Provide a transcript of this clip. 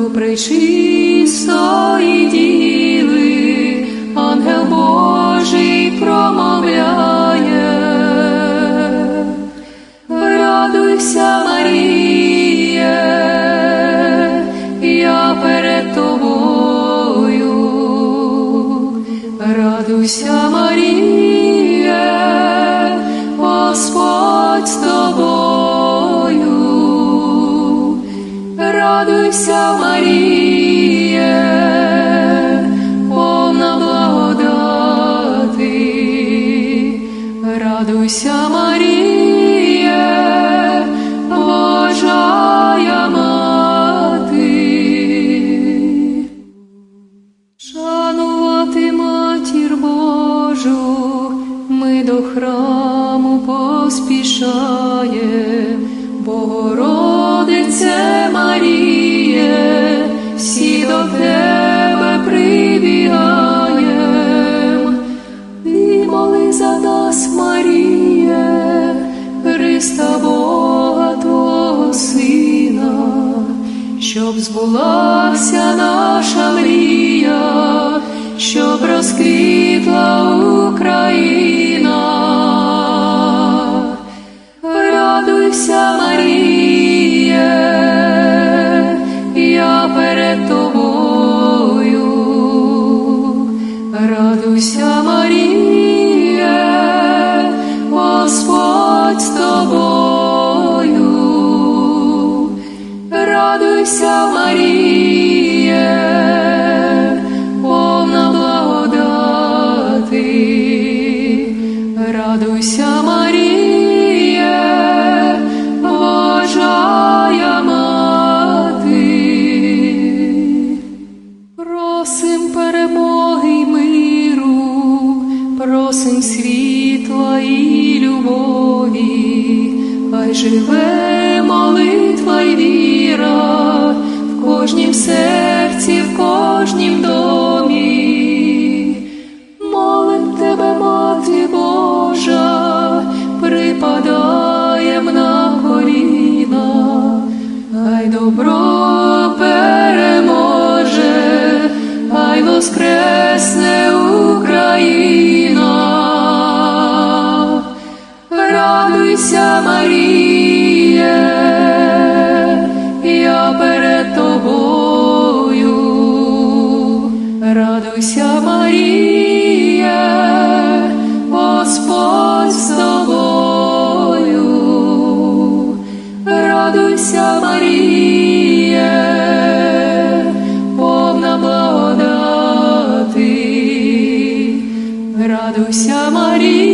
до пречистої діви, ангел Божий промовляє. Радуйся, Маріє, я перед тобою. Радуйся, Маріє, Радуйся, Маріє, повна благодати. Радуйся, Маріє, Божая мати. Шанувати матір Божу, ми до храму поспішаєм, щоб збулася наша Радуйся, Маріє, повна благодати. Радуйся, Маріє, Божая мати. Просим перемоги й миру, просим світла і любові, хай живе молитва й віра в кожнім серці, в кожнім домі. Молим тебе, мати Божа, припадаєм на коліна, хай добро переможе, хай воскресне Радуйся, Маріє, повна благодати. Радуйся, Маріє,